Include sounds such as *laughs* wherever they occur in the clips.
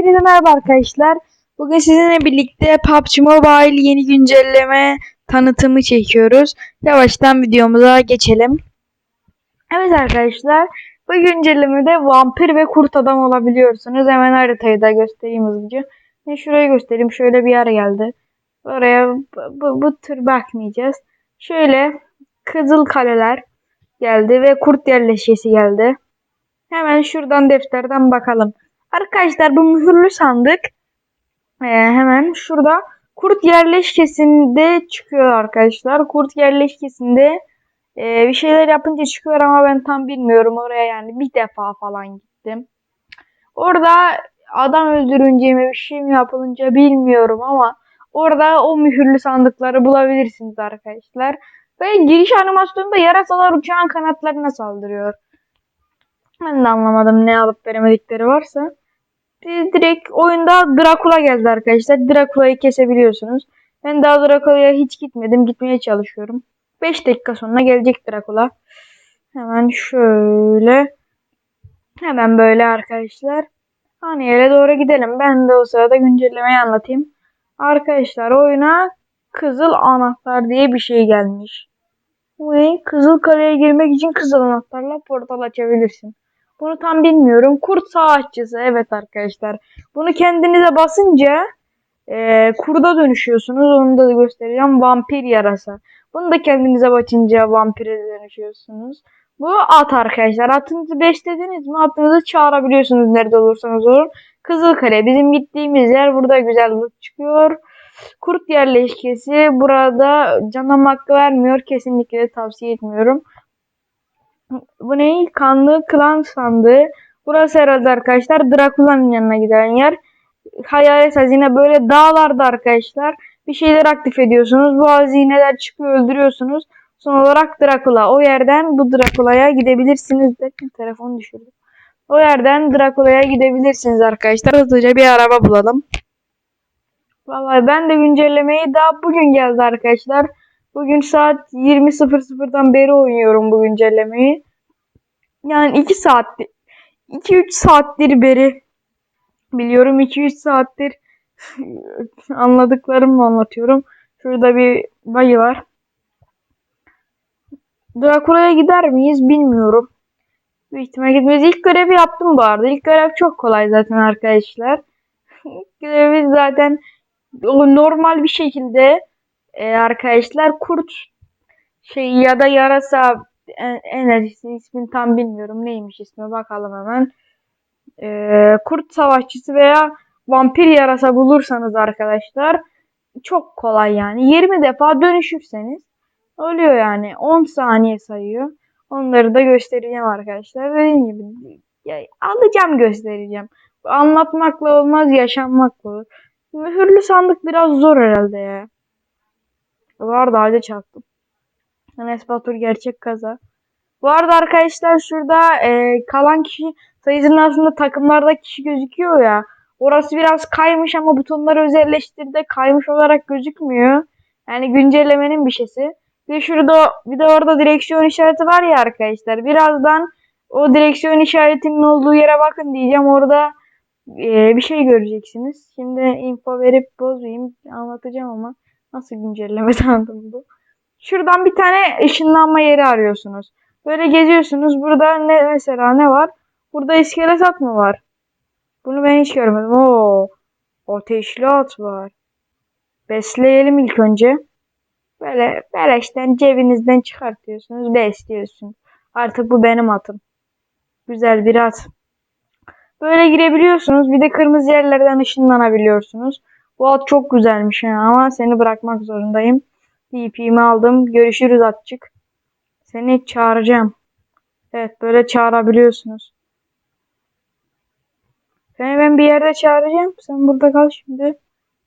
Hepinize merhaba arkadaşlar. Bugün sizinle birlikte PUBG Mobile yeni güncelleme tanıtımı çekiyoruz. Yavaştan videomuza geçelim. Evet arkadaşlar. Bu güncellemede vampir ve kurt adam olabiliyorsunuz. Hemen haritayı da göstereyim hızlıca. Ben şurayı göstereyim. Şöyle bir yer geldi. Oraya bu, bu, bu tür bakmayacağız. Şöyle kızıl kaleler geldi ve kurt yerleşkesi geldi. Hemen şuradan defterden bakalım. Arkadaşlar bu mühürlü sandık ee, hemen şurada kurt yerleşkesinde çıkıyor arkadaşlar. Kurt yerleşkesinde e, bir şeyler yapınca çıkıyor ama ben tam bilmiyorum oraya yani bir defa falan gittim. Orada adam öldürünce mi bir şey mi yapılınca bilmiyorum ama orada o mühürlü sandıkları bulabilirsiniz arkadaşlar. Ve giriş animasyonunda yarasalar uçağın kanatlarına saldırıyor. Ben de anlamadım ne alıp veremedikleri varsa. Direkt oyunda Dracula geldi arkadaşlar. Dracula'yı kesebiliyorsunuz. Ben daha Dracula'ya hiç gitmedim. Gitmeye çalışıyorum. 5 dakika sonra gelecek Dracula. Hemen şöyle. Hemen böyle arkadaşlar. Hani yere doğru gidelim. Ben de o sırada güncellemeyi anlatayım. Arkadaşlar oyuna kızıl anahtar diye bir şey gelmiş. Ve kızıl kaleye girmek için kızıl anahtarla portal açabilirsin. Bunu tam bilmiyorum. Kurt savaşçısı. Evet arkadaşlar. Bunu kendinize basınca e, kurda dönüşüyorsunuz. Onu da göstereceğim. Vampir yarasa. Bunu da kendinize basınca vampire dönüşüyorsunuz. Bu at arkadaşlar. Atınızı beslediniz mi atınızı çağırabiliyorsunuz nerede olursanız olun. Kızılkale. Bizim gittiğimiz yer burada güzel loot çıkıyor. Kurt yerleşkesi burada canım hakkı vermiyor. Kesinlikle tavsiye etmiyorum. Bu ne? Kanlı klan sandığı. Burası herhalde arkadaşlar Drakula'nın yanına giden yer. Hayalet hazine böyle dağlarda arkadaşlar. Bir şeyler aktif ediyorsunuz. Bu hazineler çıkıyor öldürüyorsunuz. Son olarak Drakula. O yerden bu Drakula'ya gidebilirsiniz. Derken telefon düşürdü. O yerden Drakula'ya gidebilirsiniz arkadaşlar. Hızlıca bir araba bulalım. Vallahi ben de güncellemeyi daha bugün geldi arkadaşlar. Bugün saat 20.00'dan beri oynuyorum bu güncellemeyi. Yani 2 saattir 2-3 saattir beri biliyorum 2-3 saattir *laughs* anladıklarımı anlatıyorum. Şurada bir bayı var. Drakula'ya gider miyiz bilmiyorum. Büyük ihtimal gitmeyiz. İlk görevi yaptım bu arada. İlk görev çok kolay zaten arkadaşlar. *laughs* İlk görevi zaten normal bir şekilde e, arkadaşlar kurt şey ya da yarasa enerjisi ismini tam bilmiyorum. Neymiş ismi bakalım hemen. E, kurt savaşçısı veya vampir yarasa bulursanız arkadaşlar çok kolay yani. 20 defa dönüşürseniz oluyor yani. 10 saniye sayıyor. Onları da göstereceğim arkadaşlar. Dediğim gibi ya, alacağım göstereceğim. Anlatmakla olmaz yaşanmakla olur. Mühürlü sandık biraz zor herhalde ya. Var da halde çarptım. Enes Batur gerçek kaza. Bu arada arkadaşlar şurada e, kalan kişi sayısının aslında takımlarda kişi gözüküyor ya. Orası biraz kaymış ama butonları özelleştirdi. Kaymış olarak gözükmüyor. Yani güncellemenin bir şeysi. De şurada bir de orada direksiyon işareti var ya arkadaşlar. Birazdan o direksiyon işaretinin olduğu yere bakın diyeceğim. Orada e, bir şey göreceksiniz. Şimdi info verip bozmayayım. Anlatacağım ama nasıl güncelleme *laughs* tanıdım bu. Şuradan bir tane ışınlanma yeri arıyorsunuz. Böyle geziyorsunuz. Burada ne mesela ne var? Burada iskelet at mı var? Bunu ben hiç görmedim. Oo. Ateşli at var. Besleyelim ilk önce. Böyle beleşten cebinizden çıkartıyorsunuz. Besliyorsunuz. Artık bu benim atım. Güzel bir at. Böyle girebiliyorsunuz. Bir de kırmızı yerlerden ışınlanabiliyorsunuz. Bu at çok güzelmiş ama seni bırakmak zorundayım. DP'mi aldım. Görüşürüz atçık. Seni çağıracağım. Evet böyle çağırabiliyorsunuz. Seni ben bir yerde çağıracağım. Sen burada kal şimdi.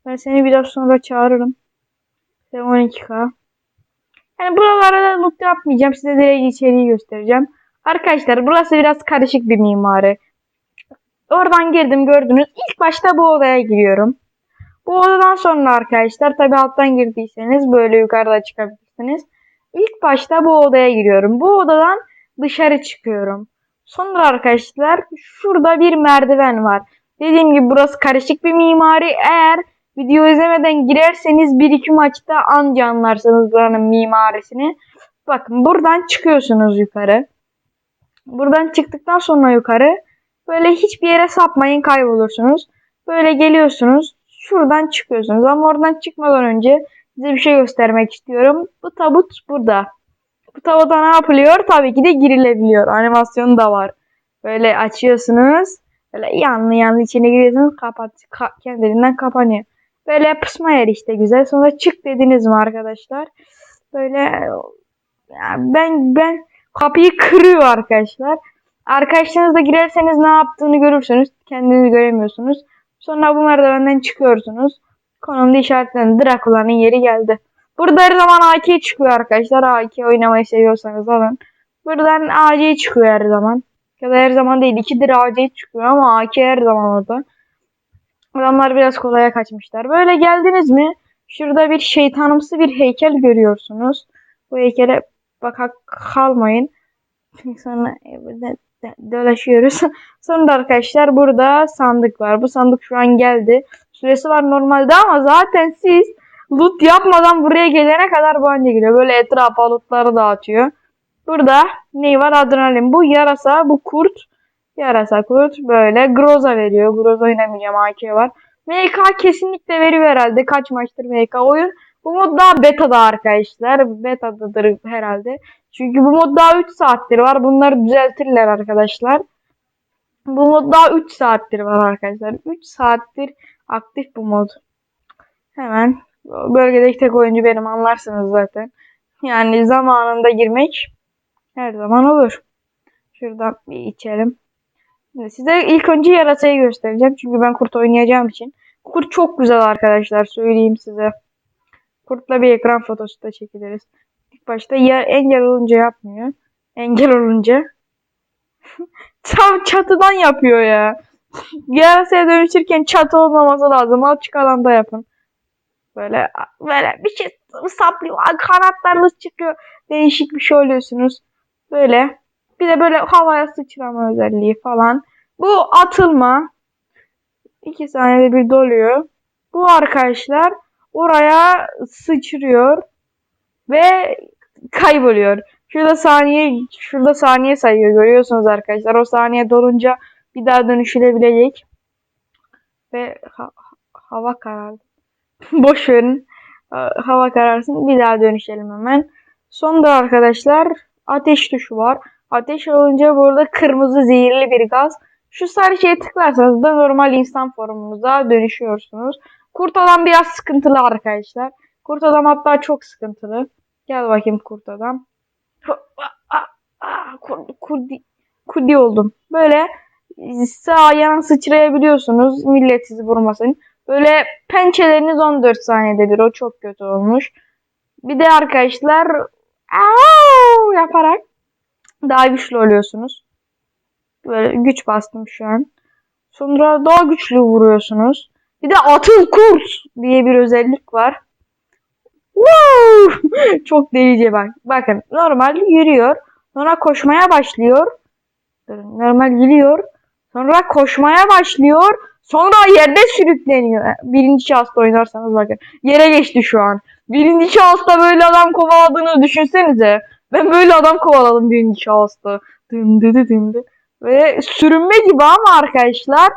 Ben seni biraz sonra çağırırım. Sen 12k. Yani buralara da loot yapmayacağım. Size direkt içeriği göstereceğim. Arkadaşlar burası biraz karışık bir mimari. Oradan girdim gördünüz. İlk başta bu odaya giriyorum. Bu odadan sonra arkadaşlar tabi alttan girdiyseniz böyle yukarıda çıkabilirsiniz. İlk başta bu odaya giriyorum. Bu odadan dışarı çıkıyorum. Sonra arkadaşlar şurada bir merdiven var. Dediğim gibi burası karışık bir mimari. Eğer video izlemeden girerseniz bir iki maçta anca anlarsınız buranın mimarisini. Bakın buradan çıkıyorsunuz yukarı. Buradan çıktıktan sonra yukarı böyle hiçbir yere sapmayın kaybolursunuz. Böyle geliyorsunuz. Şuradan çıkıyorsunuz ama oradan çıkmadan önce size bir şey göstermek istiyorum. Bu tabut burada. Bu tabuta ne yapılıyor? Tabii ki de girilebiliyor. Animasyonu da var. Böyle açıyorsunuz. Böyle yanlı yanlı içine giriyorsunuz. Kapat, ka- kendiliğinden kapanıyor. Böyle pısma yer işte güzel. Sonra çık dediniz mi arkadaşlar? Böyle ya ben ben kapıyı kırıyor arkadaşlar. Arkadaşlarınızla girerseniz ne yaptığını görürsünüz. Kendinizi göremiyorsunuz. Sonra bu merdivenden çıkıyorsunuz. Konumda işaretlendi. Drakula'nın yeri geldi. Burada her zaman AK çıkıyor arkadaşlar. AK oynamayı seviyorsanız alın. Buradan AC çıkıyor her zaman. Ya da her zaman değil. ikidir AC çıkıyor ama AK her zaman orada. Adamlar biraz kolaya kaçmışlar. Böyle geldiniz mi? Şurada bir şeytanımsı bir heykel görüyorsunuz. Bu heykele baka kalmayın. *laughs* Sonra evde dolaşıyoruz. *laughs* Sonra da arkadaşlar burada sandık var. Bu sandık şu an geldi. Süresi var normalde ama zaten siz loot yapmadan buraya gelene kadar bu anca geliyor. Böyle etrafa lootları dağıtıyor. Burada ne var? Adrenalin. Bu yarasa, bu kurt. Yarasa kurt böyle. Groza veriyor. Groza oynamayacağım. AK var. MK kesinlikle veriyor herhalde. Kaç maçtır MK oyun. Bu mod daha beta'da arkadaşlar. Beta'dadır herhalde. Çünkü bu mod daha 3 saattir var. Bunları düzeltirler arkadaşlar. Bu mod daha 3 saattir var arkadaşlar. 3 saattir aktif bu mod. Hemen bölgedeki tek oyuncu benim anlarsınız zaten. Yani zamanında girmek her zaman olur. Şuradan bir içelim. Şimdi size ilk önce yarasayı göstereceğim. Çünkü ben kurt oynayacağım için. Kurt çok güzel arkadaşlar söyleyeyim size. Kurtla bir ekran fotosu da çekiliriz. Başta ya engel olunca yapmıyor. Engel olunca. *laughs* Tam çatıdan yapıyor ya. Yarasaya dönüşürken çatı olmaması lazım. Açık alanda yapın. Böyle böyle bir şey saplıyor. Kanatlarınız çıkıyor. Değişik bir şey oluyorsunuz. Böyle. Bir de böyle havaya sıçrama özelliği falan. Bu atılma. 2 saniyede bir doluyor. Bu arkadaşlar oraya sıçrıyor ve kayboluyor. Şurada saniye şurada saniye sayıyor görüyorsunuz arkadaşlar. O saniye dolunca bir daha dönüşülebilecek. Ve ha- hava karardı. *laughs* Boş verin. Ha- Hava kararsın. Bir daha dönüşelim hemen. Sonda arkadaşlar ateş tuşu var. Ateş olunca burada kırmızı zehirli bir gaz. Şu sarı şeye tıklarsanız da normal insan formumuza dönüşüyorsunuz. Kurt adam biraz sıkıntılı arkadaşlar. Kurt adam hatta çok sıkıntılı. Gel bakayım kurt adam. Kurdi, oldum. Böyle sağ yan sıçrayabiliyorsunuz. Millet sizi vurmasın. Böyle pençeleriniz 14 saniyede bir. O çok kötü olmuş. Bir de arkadaşlar yaparak daha güçlü oluyorsunuz. Böyle güç bastım şu an. Sonra daha güçlü vuruyorsunuz. Bir de atıl kurt diye bir özellik var. Woo! *laughs* Çok delice bak. Bakın normal yürüyor. Sonra koşmaya başlıyor. Normal yürüyor. Sonra koşmaya başlıyor. Sonra yerde sürükleniyor. Birinci şahısta oynarsanız bakın. Yere geçti şu an. Birinci şahısta böyle adam kovaladığını düşünsenize. Ben böyle adam kovaladım birinci şahısta. Dın dı dı dın dı. Ve sürünme gibi ama arkadaşlar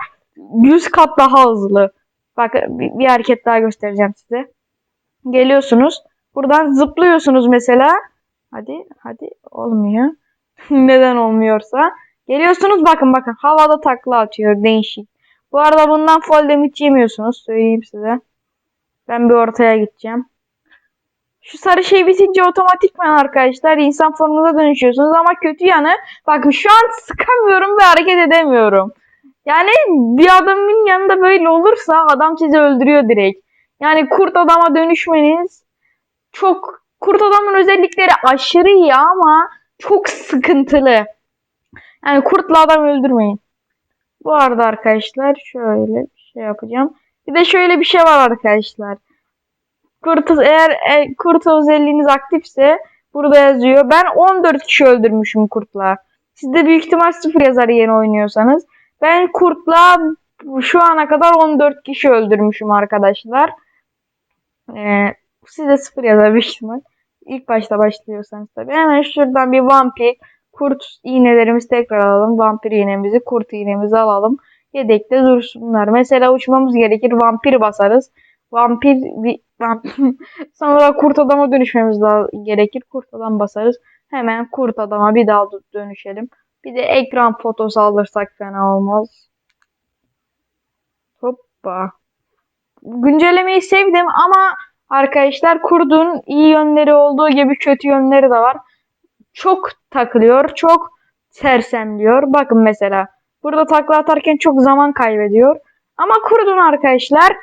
100 kat daha hızlı. Bakın bir hareket daha göstereceğim size. Geliyorsunuz. Buradan zıplıyorsunuz mesela. Hadi hadi olmuyor. *laughs* Neden olmuyorsa. Geliyorsunuz bakın bakın havada takla atıyor değişik. Bu arada bundan fall damage yemiyorsunuz söyleyeyim size. Ben bir ortaya gideceğim. Şu sarı şey bitince otomatikman arkadaşlar insan formuna dönüşüyorsunuz ama kötü yanı bakın şu an sıkamıyorum ve hareket edemiyorum. Yani bir adamın yanında böyle olursa adam sizi öldürüyor direkt. Yani kurt adama dönüşmeniz çok kurt adamın özellikleri aşırı iyi ama çok sıkıntılı. Yani kurtla adam öldürmeyin. Bu arada arkadaşlar şöyle bir şey yapacağım. Bir de şöyle bir şey var arkadaşlar. Kurt eğer e, kurt özelliğiniz aktifse burada yazıyor. Ben 14 kişi öldürmüşüm kurtla. Sizde büyük ihtimal 0 yazar yeni oynuyorsanız. Ben kurtla Şu ana kadar 14 kişi öldürmüşüm arkadaşlar. Ee, size sıfır yazar büyük ihtimal. İlk başta başlıyorsanız tabii. Hemen şuradan bir vampir, kurt iğnelerimizi tekrar alalım. Vampir iğnemizi, kurt iğnemizi alalım. Yedekte dursunlar. Mesela uçmamız gerekir. Vampir basarız. Vampir vampir. *laughs* sonra kurt adama dönüşmemiz gerekir. Kurt adam basarız. Hemen kurt adama bir daha dönüşelim. Bir de ekran fotosu alırsak fena olmaz. Hoppa. Güncellemeyi sevdim ama arkadaşlar kurdun iyi yönleri olduğu gibi kötü yönleri de var. Çok takılıyor, çok sersemliyor. Bakın mesela burada takla atarken çok zaman kaybediyor. Ama kurdun arkadaşlar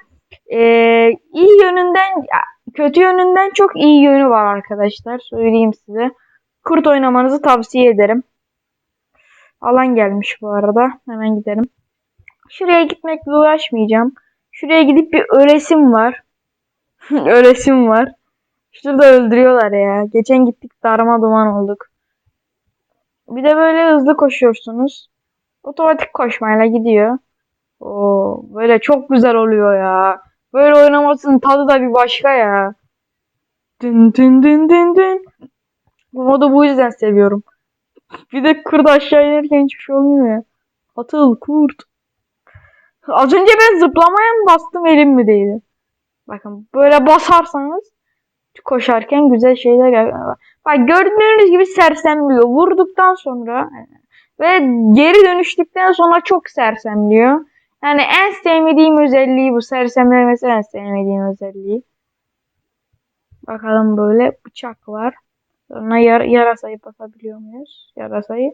ee, iyi yönünden kötü yönünden çok iyi yönü var arkadaşlar. Söyleyeyim size. Kurt oynamanızı tavsiye ederim. Alan gelmiş bu arada. Hemen gidelim. Şuraya gitmekle uğraşmayacağım. Şuraya gidip bir ölesim var. *laughs* ölesim var. Şurada öldürüyorlar ya. Geçen gittik darma duman olduk. Bir de böyle hızlı koşuyorsunuz. Otomatik koşmayla gidiyor. Oo, böyle çok güzel oluyor ya. Böyle oynamasının tadı da bir başka ya. Dün dün dün dün dün. Bu modu bu yüzden seviyorum. Bir de kurt aşağı inerken hiçbir şey olmuyor ya. Atıl kurt. Az önce ben zıplamaya mı bastım elim mi değdi? Bakın böyle basarsanız koşarken güzel şeyler yapıyor. Bak gördüğünüz gibi sersemliyor. Vurduktan sonra ve geri dönüştükten sonra çok sersemliyor. Yani en sevmediğim özelliği bu. Sersemlemesi en sevmediğim özelliği. Bakalım böyle bıçak var. Sonra yar yarasayı basabiliyor muyuz? Yarasayı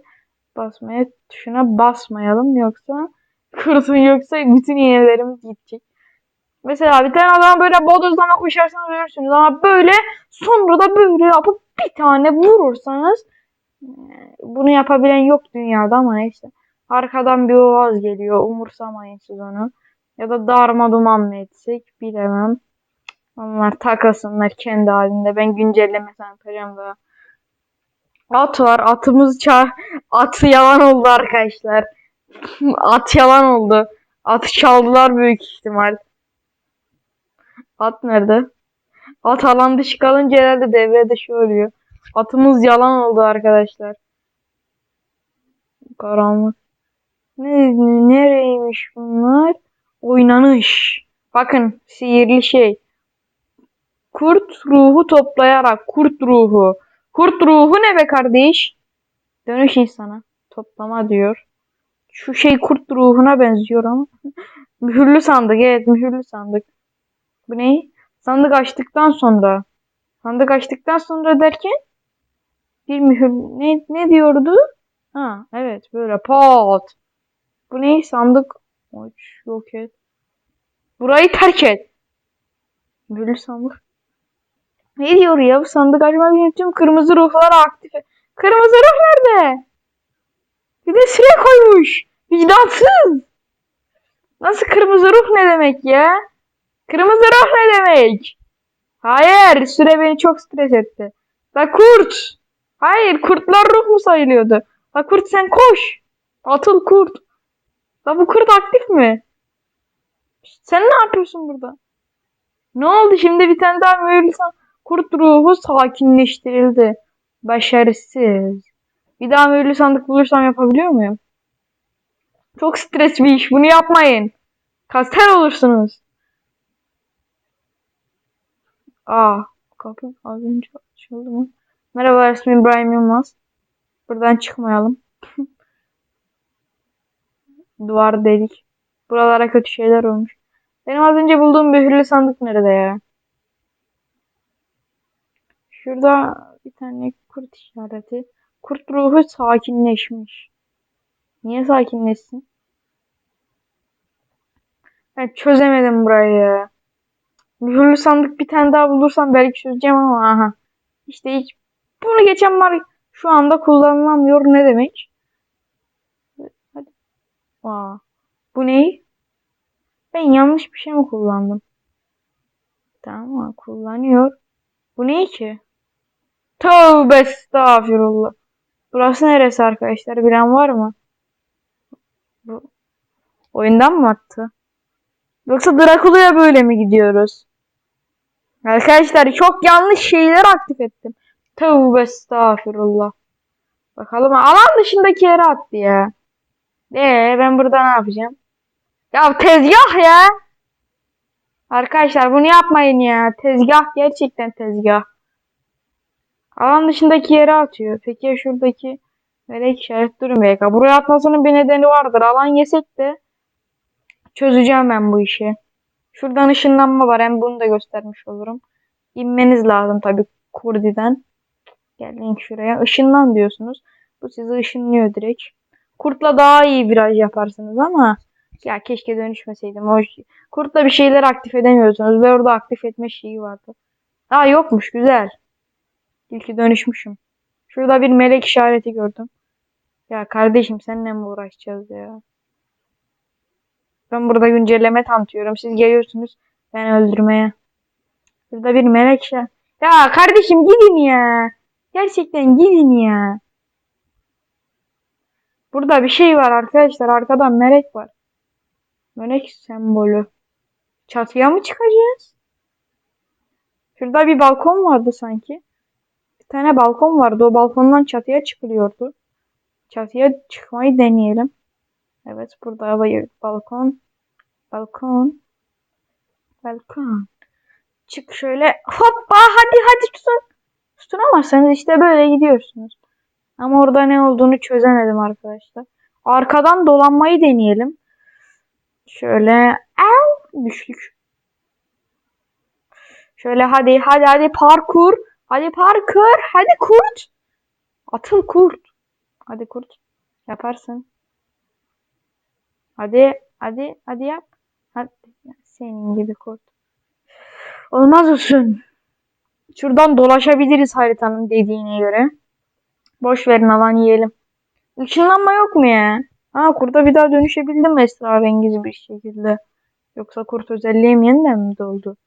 basmaya tuşuna basmayalım yoksa kurtun yoksa bütün iğnelerimiz gidecek. Mesela bir tane adam böyle bodozlama koşarsanız ölürsünüz ama böyle sonra da böyle yapıp bir tane vurursanız bunu yapabilen yok dünyada ama neyse. Arkadan bir oğaz geliyor. Umursamayın siz onu. Ya da darma duman mı etsek bilemem. Onlar takasınlar kendi halinde. Ben güncelleme yapacağım daha. At var. Atımız çağ Atı yalan oldu arkadaşlar. At yalan oldu. Atı çaldılar büyük ihtimal. At nerede? At alan dışı kalınca herhalde devre dışı oluyor. Atımız yalan oldu arkadaşlar. Karanlık. Ne, nereymiş bunlar? Oynanış. Bakın sihirli şey. Kurt ruhu toplayarak. Kurt ruhu. Kurt ruhu ne be kardeş? Dönüş insana. Toplama diyor. Şu şey kurt ruhuna benziyor ama. *laughs* mühürlü sandık. Evet mühürlü sandık. Bu ne? Sandık açtıktan sonra. Sandık açtıktan sonra derken bir mühür ne, ne diyordu? Ha evet böyle pat. Bu ne? Sandık. Aç yok et. Burayı terk et. Böyle sandık. Ne diyor ya? Bu sandık açmak için tüm kırmızı ruhları aktif. Kırmızı ruh nerede? Bir de süre koymuş. Vicdansız. Nasıl kırmızı ruh ne demek ya? Kırmızı ruh ne demek? Hayır. Süre beni çok stres etti. La kurt. Hayır. Kurtlar ruh mu sayılıyordu? La kurt sen koş. Atıl kurt. La bu kurt aktif mi? Sen ne yapıyorsun burada? Ne oldu şimdi bir tane daha mühürlü kurt ruhu sakinleştirildi. Başarısız. Bir daha mühürlü sandık bulursam yapabiliyor muyum? Çok stres bir iş. Bunu yapmayın. Kaster olursunuz. Aa, kapı az önce açıldı mı? Merhaba ismim İbrahim Yılmaz. Buradan çıkmayalım. *laughs* Duvar delik. Buralara kötü şeyler olmuş. Benim az önce bulduğum mühürlü sandık nerede ya? Şurada bir tane kurt işareti. Kurt ruhu sakinleşmiş. Niye sakinleşsin? Ben çözemedim burayı. Mühürlü sandık bir tane daha bulursam belki çözeceğim ama aha. İşte hiç bunu geçen var şu anda kullanılamıyor ne demek? Hadi. Aa, bu ne? Ben yanlış bir şey mi kullandım? Tamam kullanıyor. Bu ne ki? Tövbe estağfirullah. Burası neresi arkadaşlar? Bilen var mı? Bu. Oyundan mı attı? Yoksa Drakula'ya böyle mi gidiyoruz? Arkadaşlar çok yanlış şeyler aktif ettim. Tövbe estağfurullah. Bakalım alan dışındaki yere attı ya. Ee ben burada ne yapacağım? Ya tezgah ya. Arkadaşlar bunu yapmayın ya. Tezgah gerçekten tezgah. Alan dışındaki yere atıyor. Peki ya şuradaki melek işaret durun BK. Buraya atmasının bir nedeni vardır. Alan yesek de çözeceğim ben bu işi. Şuradan ışınlanma var. Hem bunu da göstermiş olurum. İnmeniz lazım tabii Kurdi'den. Gelin şuraya. Işınlan diyorsunuz. Bu sizi ışınlıyor direkt. Kurtla daha iyi viraj yaparsınız ama ya keşke dönüşmeseydim. O kurtla bir şeyler aktif edemiyorsunuz ve orada aktif etme şeyi vardı. Aa yokmuş güzel. İlki dönüşmüşüm. Şurada bir melek işareti gördüm. Ya kardeşim seninle mi uğraşacağız ya? Ben burada güncelleme tanıtıyorum. Siz geliyorsunuz beni öldürmeye. Burada bir melek işareti. Ya kardeşim gidin ya. Gerçekten gidin ya. Burada bir şey var arkadaşlar. Arkadan melek var. Melek sembolü. Çatıya mı çıkacağız? Şurada bir balkon vardı sanki. Tane balkon vardı. O balkondan çatıya çıkılıyordu. Çatıya çıkmayı deneyelim. Evet burada balkon. Balkon. Balkon. Çık şöyle. Hoppa hadi hadi tutun. Tutunamazsanız işte böyle gidiyorsunuz. Ama orada ne olduğunu çözemedim arkadaşlar. Arkadan dolanmayı deneyelim. Şöyle el düştük. Şöyle hadi hadi hadi parkur. Hadi parkur. Hadi kurt. Atıl kurt. Hadi kurt. Yaparsın. Hadi hadi hadi yap. Hadi. Senin gibi kurt. Olmaz olsun. Şuradan dolaşabiliriz haritanın dediğine göre. Boş verin alan yiyelim. Işınlanma yok mu ya? Ha kurda bir daha dönüşebildim mi esrarengiz bir şekilde? Yoksa kurt özelliğim yeniden mi doldu?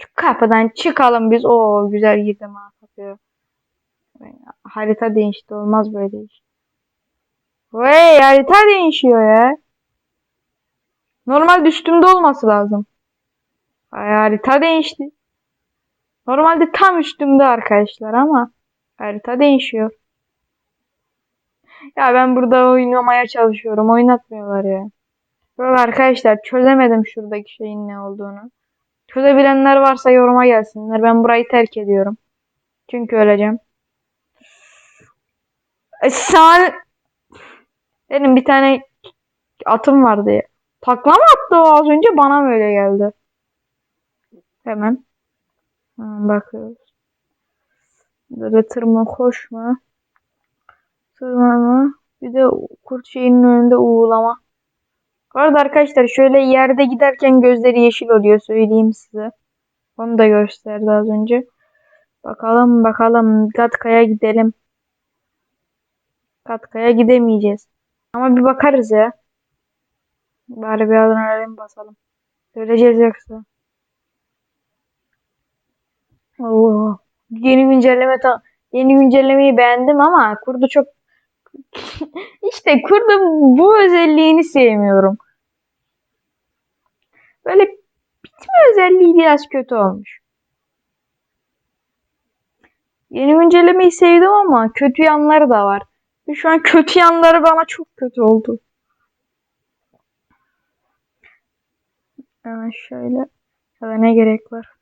Şu kapıdan çıkalım biz. O güzel girdim ha. Harita değişti. Olmaz böyle iş. Vay harita değişiyor ya. Normal üstümde olması lazım. Ay, harita değişti. Normalde tam üstümde arkadaşlar ama harita değişiyor. Ya ben burada oynamaya çalışıyorum. Oynatmıyorlar ya. Böyle arkadaşlar çözemedim şuradaki şeyin ne olduğunu. Çözebilenler varsa yoruma gelsinler. Ben burayı terk ediyorum. Çünkü öleceğim. E, sen... Benim bir tane atım vardı ya. Takla mı attı o az önce bana mı öyle geldi? Hemen. Hemen bakıyoruz. Böyle tırma koşma. Tırmanma. Bir de kurt şeyinin önünde uğulama. Bu arada arkadaşlar şöyle yerde giderken gözleri yeşil oluyor söyleyeyim size. Onu da gösterdi az önce. Bakalım bakalım Gatka'ya gidelim. Gatka'ya gidemeyeceğiz. Ama bir bakarız ya. Bari bir adrenalin basalım. Öleceğiz yoksa. Oo. Yeni güncelleme ta yeni güncellemeyi beğendim ama kurdu çok *laughs* işte kurdun bu özelliğini sevmiyorum. Böyle bitme özelliği biraz kötü olmuş. Yeni güncellemeyi sevdim ama kötü yanları da var. Ve şu an kötü yanları bana çok kötü oldu. Hemen şöyle. Ya ne gerek var?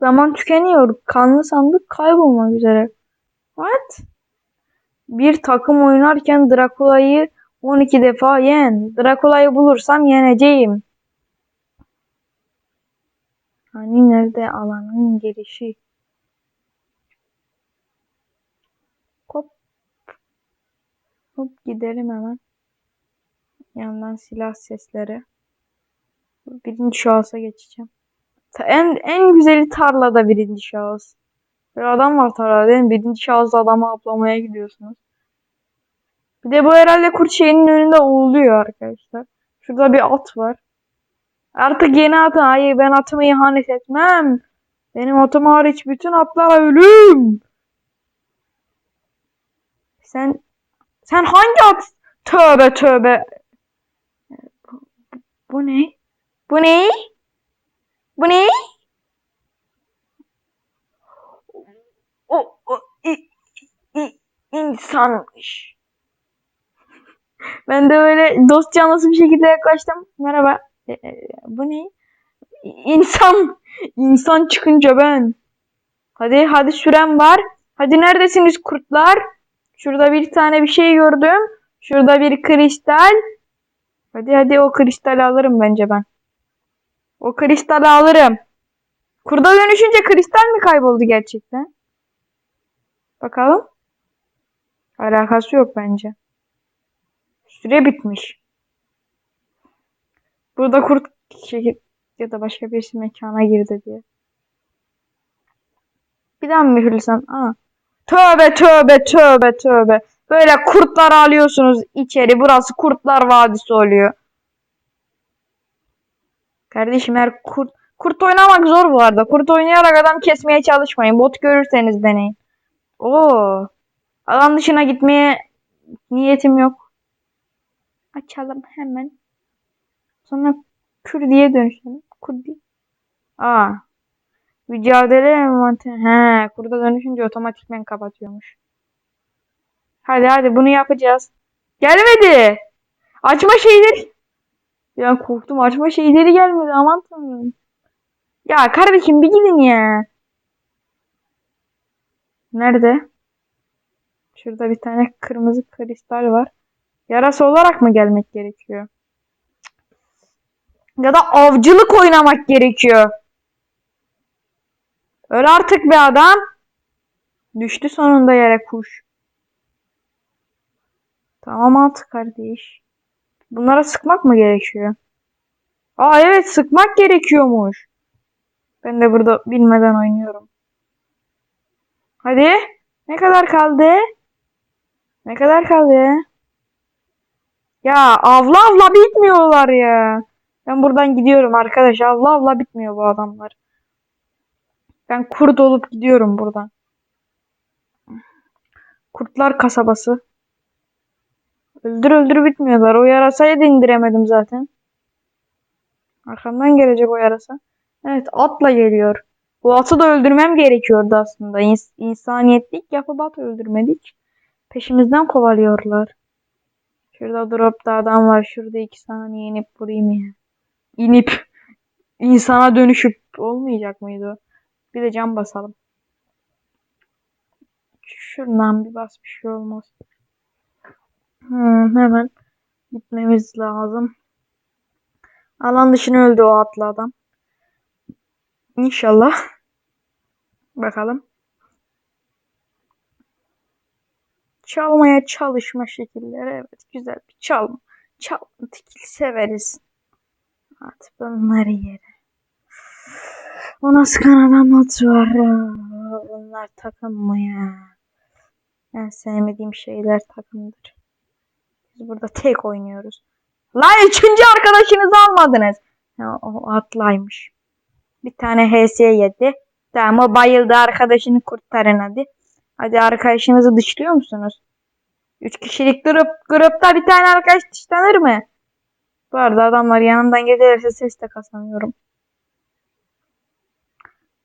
Zaman tükeniyor. Kanlı sandık kaybolmak üzere. What? Bir takım oynarken Drakula'yı 12 defa yen. Drakula'yı bulursam yeneceğim. Hani nerede alanın gelişi? Hop. Hop gidelim hemen. Yandan silah sesleri. Birinci şahısa geçeceğim. En, en güzeli tarlada birinci şahıs. Bir adam var tarlada değil mi? Birinci şahıs adamı aplamaya gidiyorsunuz. Bir de bu herhalde kurt şeyinin önünde uğuluyor arkadaşlar. Şurada bir at var. Artık yeni atı. Hayır ben atımı ihanet etmem. Benim atım hariç bütün atlara ölüm. Sen Sen hangi at? Tövbe tövbe. Bu, bu ne? Bu ne? Bu ne? O, o i, i, insanmış. Ben de böyle dost canlısı bir şekilde yaklaştım. Merhaba. E, e, bu ne? İnsan. İnsan çıkınca ben. Hadi hadi süren var. Hadi neredesiniz kurtlar? Şurada bir tane bir şey gördüm. Şurada bir kristal. Hadi hadi o kristali alırım bence ben. O kristali alırım. Kurda dönüşünce kristal mi kayboldu gerçekten? Bakalım. Alakası yok bence. Süre bitmiş. Burada kurt ya da başka birisi mekana girdi diye. Bir daha mı mühürlesem? Aa. Tövbe tövbe tövbe tövbe. Böyle kurtlar alıyorsunuz içeri. Burası kurtlar vadisi oluyor. Kardeşim her kurt kurt oynamak zor bu arada. Kurt oynayarak adam kesmeye çalışmayın. Bot görürseniz deneyin. Oo. Alan dışına gitmeye niyetim yok. Açalım hemen. Sonra kür diye dönüşelim. Kur diye. Aa. Mücadele envanteri. He, kurda dönüşünce otomatikmen kapatıyormuş. Hadi hadi bunu yapacağız. Gelmedi. Açma şeyleri. Ya korktum açma şeyleri gelmedi aman tanrım. Ya kardeşim bir gidin ya. Nerede? Şurada bir tane kırmızı kristal var. Yarası olarak mı gelmek gerekiyor? Ya da avcılık oynamak gerekiyor. Öl artık be adam. Düştü sonunda yere kuş. Tamam artık kardeş. Bunlara sıkmak mı gerekiyor? Aa evet sıkmak gerekiyormuş. Ben de burada bilmeden oynuyorum. Hadi. Ne kadar kaldı? Ne kadar kaldı? Ya avla avla bitmiyorlar ya. Ben buradan gidiyorum arkadaş. Avla avla bitmiyor bu adamlar. Ben kurt olup gidiyorum buradan. Kurtlar kasabası. Öldür öldür bitmiyorlar. O yarasayı da indiremedim zaten. Arkamdan gelecek o yarasa. Evet atla geliyor. Bu atı da öldürmem gerekiyordu aslında. İns insaniyetlik yapıp at öldürmedik. Peşimizden kovalıyorlar. Şurada dropta adam var. Şurada iki saniye inip vurayım ya. İnip insana dönüşüp olmayacak mıydı? Bir de cam basalım. Şuradan bir bas bir şey olmaz. Hmm, hemen gitmemiz lazım. Alan dışına öldü o atlı adam. İnşallah. Bakalım. Çalmaya çalışma şekilleri. Evet güzel bir çalma. Çalma tekil severiz. At bunları yere. O nasıl kanadan not var? Bunlar takım mı ya? En sevmediğim şeyler takımdır. Biz burada tek oynuyoruz. Lan üçüncü arkadaşınızı almadınız. Ya, o atlaymış. Bir tane HS yedi. Tamam o bayıldı arkadaşını kurtarın hadi. Hadi arkadaşınızı dışlıyor musunuz? Üç kişilik grup, grupta bir tane arkadaş dışlanır mı? Bu arada adamlar yanımdan gelirse ses de kasamıyorum.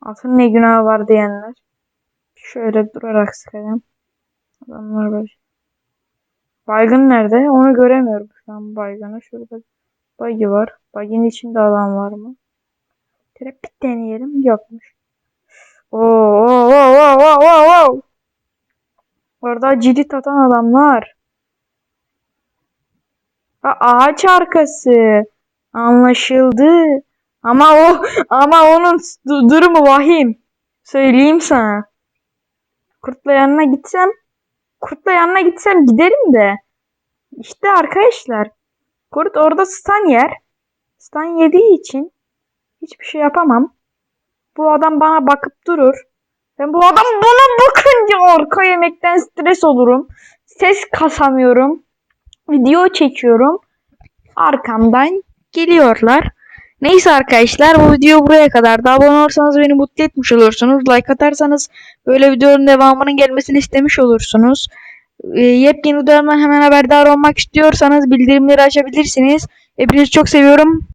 Atın ne günahı var diyenler. Şöyle durarak sıkacağım. Adamlar böyle. Baygın nerede? Onu göremiyorum şu an baygını. Şurada bagi var. Baginin içinde adam var mı? Trapit deneyelim. Yokmuş. Oo, oo, oo, oo, oo, oo. Orada cirit atan adamlar. Ha, ağaç arkası. Anlaşıldı. Ama o ama onun du- durumu vahim. Söyleyeyim sana. Kurtla yanına gitsem Kurtla yanına gitsem giderim de. İşte arkadaşlar. Kurt orada stun yer. Stun yediği için hiçbir şey yapamam. Bu adam bana bakıp durur. Ben bu adam bana bakınca arka yemekten stres olurum. Ses kasamıyorum. Video çekiyorum. Arkamdan geliyorlar. Neyse arkadaşlar bu video buraya kadar. Da abone olursanız beni mutlu etmiş olursunuz. Like atarsanız böyle videonun devamının gelmesini istemiş olursunuz. e, yepyeni videolarımdan hemen haberdar olmak istiyorsanız bildirimleri açabilirsiniz. Hepinizi çok seviyorum.